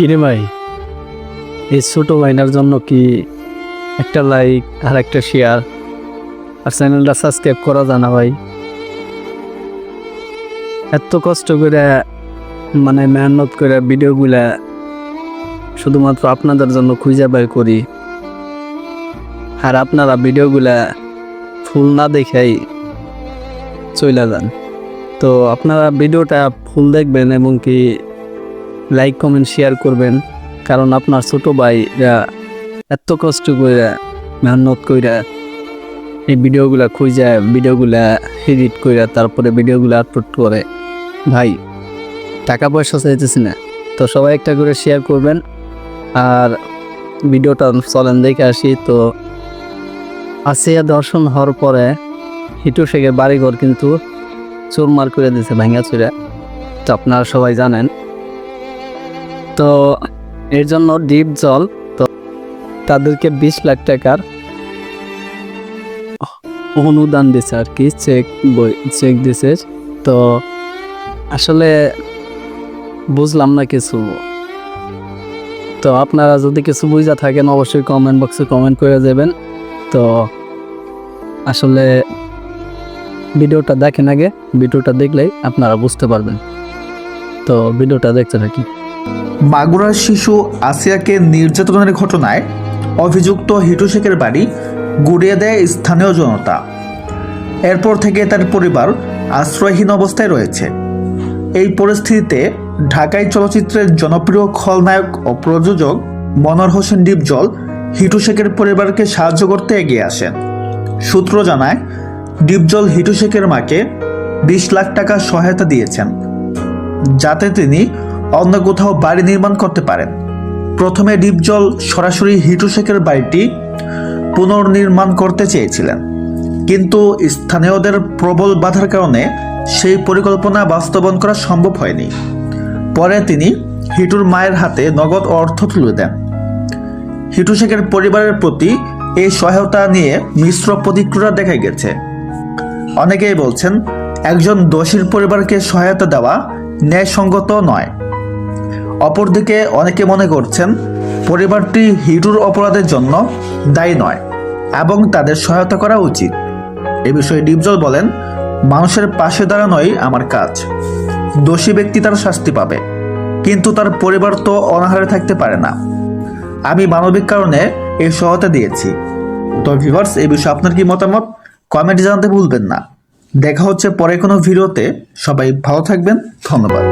কিরে ভাই, এই ছোটো ভাইনার জন্য কি একটা লাইক আর একটা শেয়ার আর চ্যানেলটা সাবস্ক্রাইব করা জানা ভাই। এত কষ্ট করে মানে মেহনত করে ভিডিওগুলা শুধুমাত্র আপনাদের জন্য খুঁজে বের করি। আর আপনারা ভিডিওগুলা ফুল না দেখেই চলে যান। তো আপনারা ভিডিওটা ফুল দেখবেন এবং কি লাইক কমেন্ট শেয়ার করবেন। কারণ আপনার ছোট ভাইরা এত কষ্ট করে মেহনত কইরা এই ভিডিওগুলা খুঁজে, ভিডিওগুলা এডিট কইরা তারপরে ভিডিওগুলো আপলোড করে। ভাই, টাকা পয়সা চাইতেছি না। তো সবাই একটা করে শেয়ার করবেন। আর ভিডিওটা চলেন দেখে আসি। তো আসিয়া দর্শন হওয়ার পরে হিটু শেখের বাড়িঘর কিন্তু চুরমার করে দিয়েছে ভাঙ্গা চুরে তো আপনারা সবাই জানেন তো এর জন্য ডিপ জল, তো তাদেরকে বিশ লাখ টাকার অনুদান দিছে আর কি চেক বই চেক দিছে। তো আসলে বুঝলাম না কিছু। তো আপনারা যদি কিছু বুঝা থাকেন, অবশ্যই কমেন্ট বক্সে কমেন্ট করে দেবেন তো আসলে ভিডিওটা দেখেন আগে, ভিডিওটা দেখলেই আপনারা বুঝতে পারবেন। তো ভিডিওটা দেখতে থাকি মাগুরার শিশু আসিয়াকে নির্যাতনের ঘটনায় অভিযুক্ত হিটু শেখের বাড়ি গুড়িয়ে দেয় স্থানীয় জনতা। এরপর থেকে তার পরিবার আশ্রয়হীন অবস্থায় রয়েছে। এই পরিস্থিতিতে ঢাকাই চলচ্চিত্রের জনপ্রিয় খলনায়ক ও প্রযোজক মনোয়ার হোসেন ডিপজল হিটু শেখের পরিবারকে সাহায্য করতে এগিয়ে আসেন। সূত্র জানায়, ডিপজল হিটু শেখের মাকে বিশ লাখ টাকা সহায়তা দিয়েছেন। যাতে তিনি অন্য কোথাও বাড়ি নির্মাণ করতে পারেন। প্রথমে ডিপজল সরাসরি হিটুশেখের বাড়িটি পুনর্নির্মাণ করতে চেয়েছিলেন। কিন্তু স্থানীয়দের প্রবল বাধার কারণে সেই পরিকল্পনা বাস্তবায়ন করা সম্ভব হয়নি। পরে তিনি হিটুর মায়ের হাতে নগদ অর্থ তুলে দেন। হিটু শেখের পরিবারের প্রতি এই সহায়তা নিয়ে মিশ্র প্রতিক্রিয়া দেখা গেছে। অনেকেই বলছেন, একজন দোষীর পরিবারকে সহায়তা দেওয়া ন্যায়সঙ্গত নয়। অপরদিকে অনেকে মনে করছেন, পরিবারটি হিটুর অপরাধের জন্য দায়ী নয় এবং তাদের সহায়তা করা উচিত। এ বিষয়ে ডিপজল বলেন, মানুষের পাশে দাঁড়ানোই আমার কাজ। দোষী ব্যক্তি তার শাস্তি পাবে, কিন্তু তার পরিবার তো অনাহারে থাকতে পারে না। আমি মানবিক কারণে এই সহায়তা দিয়েছি। তো ভিভার্স এই বিষয়ে আপনার কি মতামত? কমেন্টে জানাতে ভুলবেন না। দেখা হচ্ছে পরে কোনো ভিডিওতে। সবাই ভালো থাকবেন। ধন্যবাদ।